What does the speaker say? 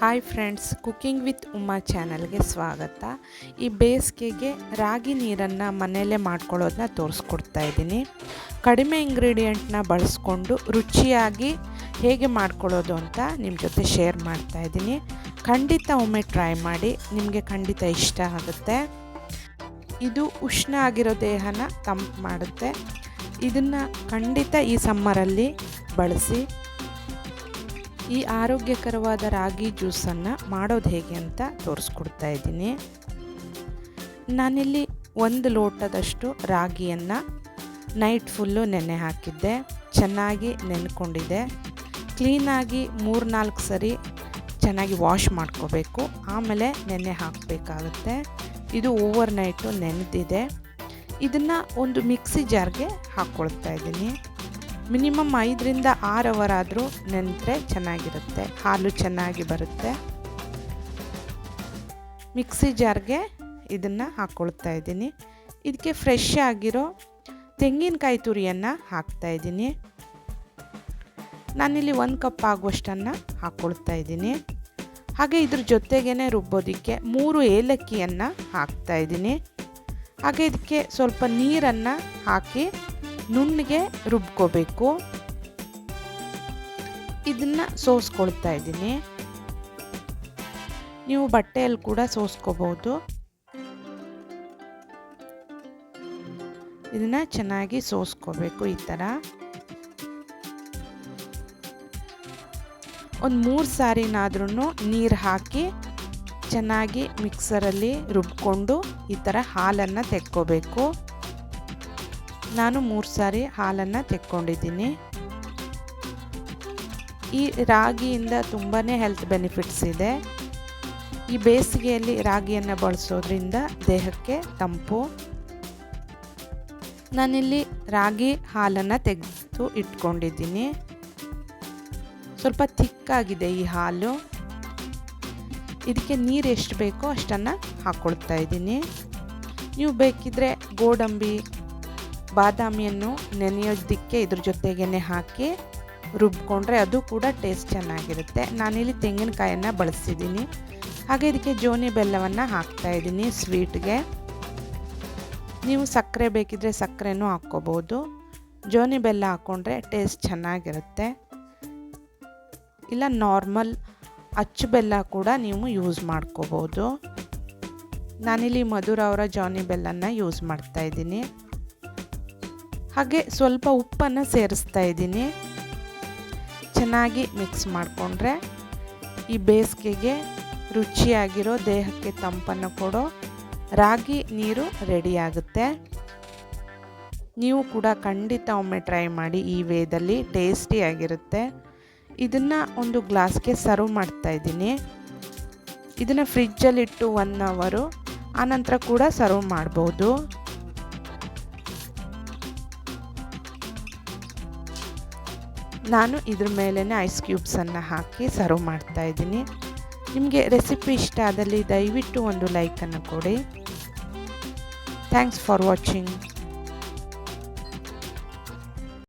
Hi friends cooking with Uma ಚಾನಲ್ಗೆ ಸ್ವಾಗತ. ಈ ಬೇಸಿಗೆಗೆ ರಾಗಿ ನೀರನ್ನು ಮನೆಯಲ್ಲೇ ಮಾಡ್ಕೊಳ್ಳೋದನ್ನ ತೋರಿಸ್ಕೊಡ್ತಾ ಇದ್ದೀನಿ. ಕಡಿಮೆ ಇಂಗ್ರೀಡಿಯೆಂಟ್ನ ಬಳಸ್ಕೊಂಡು ರುಚಿಯಾಗಿ ಹೇಗೆ ಮಾಡ್ಕೊಳ್ಳೋದು ಅಂತ ನಿಮ್ಮ ಜೊತೆ ಶೇರ್ ಮಾಡ್ತಾ ಇದ್ದೀನಿ. ಖಂಡಿತ ಒಮ್ಮೆ ಟ್ರೈ ಮಾಡಿ, ನಿಮಗೆ ಖಂಡಿತ ಇಷ್ಟ ಆಗುತ್ತೆ. ಇದು ಉಷ್ಣ ಆಗಿರೋ ದೇಹನ ತಂಪು ಮಾಡುತ್ತೆ. ಇದನ್ನು ಖಂಡಿತ ಈ ಸಮ್ಮರಲ್ಲಿ ಬಳಸಿ ಈ ಆರೋಗ್ಯಕರವಾದ ರಾಗಿ ಜ್ಯೂಸನ್ನು ಮಾಡೋದು ಹೇಗೆ ಅಂತ ತೋರಿಸ್ಕೊಡ್ತಾ ಇದ್ದೀನಿ. ನಾನಿಲ್ಲಿ ಒಂದು ಲೋಟದಷ್ಟು ರಾಗಿಯನ್ನು ನೈಟ್ ಫುಲ್ಲು ನೆನೆ ಹಾಕಿದ್ದೆ. ಚೆನ್ನಾಗಿ ನೆನ್ಕೊಂಡಿದೆ. ಕ್ಲೀನಾಗಿ ಮೂರು ನಾಲ್ಕು ಸರಿ ಚೆನ್ನಾಗಿ ವಾಶ್ ಮಾಡ್ಕೋಬೇಕು. ಆಮೇಲೆ ನೆನೆ ಹಾಕಬೇಕಾಗುತ್ತೆ. ಇದು ಓವರ್ ನೈಟು ನೆನೆದಿದೆ. ಇದನ್ನು ಒಂದು ಮಿಕ್ಸಿ ಜಾರ್ಗೆ ಹಾಕ್ಕೊಳ್ತಾ ಇದ್ದೀನಿ. ಮಿನಿಮಮ್ ಐದರಿಂದ ಆರು ಅವರ್ ಆದರೂ ನೆನೆದ್ರೆ ಚೆನ್ನಾಗಿರುತ್ತೆ. ಹಾಲು ಚೆನ್ನಾಗಿ ಬರುತ್ತೆ. ಮಿಕ್ಸಿ ಜಾರ್ಗೆ ಇದನ್ನು ಹಾಕ್ಕೊಳ್ತಾ ಇದ್ದೀನಿ. ಇದಕ್ಕೆ ಫ್ರೆಶ್ ಆಗಿರೋ ತೆಂಗಿನಕಾಯಿ ತುರಿಯನ್ನು ಹಾಕ್ತಾ ಇದ್ದೀನಿ. ನಾನಿಲ್ಲಿ ಒಂದು ಕಪ್ ಆಗುವಷ್ಟನ್ನು ಹಾಕ್ಕೊಳ್ತಾ ಇದ್ದೀನಿ. ಹಾಗೆ ಇದ್ರ ಜೊತೆಗೇ ರುಬ್ಬೋದಕ್ಕೆ ಮೂರು ಏಲಕ್ಕಿಯನ್ನು ಹಾಕ್ತಾ ಇದ್ದೀನಿ. ಹಾಗೆ ಇದಕ್ಕೆ ಸ್ವಲ್ಪ ನೀರನ್ನು ಹಾಕಿ ನುಣ್ಣಗೆ ರುಬ್ಕೋಬೇಕು. ಇದನ್ನು ಸೋಸ್ಕೊಳ್ತಾ ಇದ್ದೀನಿ. ನೀವು ಬಟ್ಟೆಯಲ್ಲಿ ಕೂಡ ಸೋಸ್ಕೋಬಹುದು. ಇದನ್ನ ಚೆನ್ನಾಗಿ ಸೋಸ್ಕೋಬೇಕು ಈ ಥರ ಒಂದು ಮೂರು ಸಾರಿನಾದ್ರೂ ನೀರು ಹಾಕಿ ಚೆನ್ನಾಗಿ ಮಿಕ್ಸರಲ್ಲಿ ರುಬ್ಕೊಂಡು ಈ ಥರ ಹಾಲನ್ನು ತೆಕ್ಕೋಬೇಕು. ನಾನು ಮೂರು ಸಾರಿ ಹಾಲನ್ನು ತೆಕ್ಕೊಂಡಿದ್ದೀನಿ. ಈ ರಾಗಿಯಿಂದ ತುಂಬಾ ಹೆಲ್ತ್ ಬೆನಿಫಿಟ್ಸ್ ಇದೆ. ಈ ಬೇಸಿಗೆಯಲ್ಲಿ ರಾಗಿಯನ್ನು ಬಳಸೋದ್ರಿಂದ ದೇಹಕ್ಕೆ ತಂಪು. ನಾನಿಲ್ಲಿ ರಾಗಿ ಹಾಲನ್ನು ತೆಗೆದು ಇಟ್ಕೊಂಡಿದ್ದೀನಿ. ಸ್ವಲ್ಪ ಥಿಕ್ಕಾಗಿದೆ ಈ ಹಾಲು. ಇದಕ್ಕೆ ನೀರು ಎಷ್ಟು ಬೇಕೋ ಅಷ್ಟನ್ನು ಹಾಕ್ಕೊಳ್ತಾ ಇದ್ದೀನಿ. ನೀವು ಬೇಕಿದ್ರೆ ಗೋಡಂಬಿ ಬಾದಾಮಿಯನ್ನು ನೆನೆಯೋದಕ್ಕೆ ಇದ್ರ ಜೊತೆಗೇ ಹಾಕಿ ರುಬ್ಕೊಂಡ್ರೆ ಅದು ಕೂಡ ಟೇಸ್ಟ್ ಚೆನ್ನಾಗಿರುತ್ತೆ. ನಾನಿಲ್ಲಿ ತೆಂಗಿನಕಾಯನ್ನು ಬಳಸಿದ್ದೀನಿ. ಹಾಗೆ ಇದಕ್ಕೆ ಜೋನಿ ಬೆಲ್ಲವನ್ನು ಹಾಕ್ತಾ ಇದ್ದೀನಿ ಸ್ವೀಟ್ಗೆ. ನೀವು ಸಕ್ಕರೆ ಬೇಕಿದ್ರೆ ಸಕ್ಕರೆನೂ ಹಾಕ್ಕೋಬೋದು. ಜೋನಿ ಬೆಲ್ಲ ಹಾಕ್ಕೊಂಡ್ರೆ ಟೇಸ್ಟ್ ಚೆನ್ನಾಗಿರುತ್ತೆ. ಇಲ್ಲ ನಾರ್ಮಲ್ ಅಚ್ಚು ಬೆಲ್ಲ ಕೂಡ ನೀವು ಯೂಸ್ ಮಾಡ್ಕೋಬೋದು. ನಾನಿಲ್ಲಿ ಮಧುರ ಅವರ ಜಾನಿ ಬೆಲ್ಲನ್ನು ಯೂಸ್ ಮಾಡ್ತಾ ಇದ್ದೀನಿ. ಹಾಗೆ ಸ್ವಲ್ಪ ಉಪ್ಪನ್ನು ಸೇರಿಸ್ತಾ ಇದ್ದೀನಿ. ಚೆನ್ನಾಗಿ ಮಿಕ್ಸ್ ಮಾಡಿಕೊಂಡ್ರೆ ಈ ಬೇಸಿಗೆಗೆ ರುಚಿಯಾಗಿರೋ ದೇಹಕ್ಕೆ ತಂಪನ್ನು ಕೊಡೋ ರಾಗಿ ನೀರು ರೆಡಿಯಾಗುತ್ತೆ ನೀವು ಕೂಡ ಖಂಡಿತ ಒಮ್ಮೆ ಟ್ರೈ ಮಾಡಿ ಈ ವೇದಲ್ಲಿ ಟೇಸ್ಟಿಯಾಗಿರುತ್ತೆ ಇದನ್ನು ಒಂದು ಗ್ಲಾಸ್ಗೆ ಸರ್ವ್ ಮಾಡ್ತಾ ಇದ್ದೀನಿ. ಇದನ್ನು ಫ್ರಿಜ್ಜಲ್ಲಿಟ್ಟು ಒನ್ ಅವರು ಆನಂತರ ಕೂಡ ಸರ್ವ್ ಮಾಡ್ಬೋದು. ನಾನು ಇದ್ರ ಮೇಲೇ ಐಸ್ ಕ್ಯೂಬ್ಸನ್ನು ಹಾಕಿ ಸರ್ವ್ ಮಾಡ್ತಾಯಿದ್ದೀನಿ ನಿಮಗೆ ರೆಸಿಪಿ ಇಷ್ಟ ಆದಲ್ಲಿ ದಯವಿಟ್ಟು ಒಂದು ಲೈಕನ್ನು ಕೊಡಿ. Thanks for watching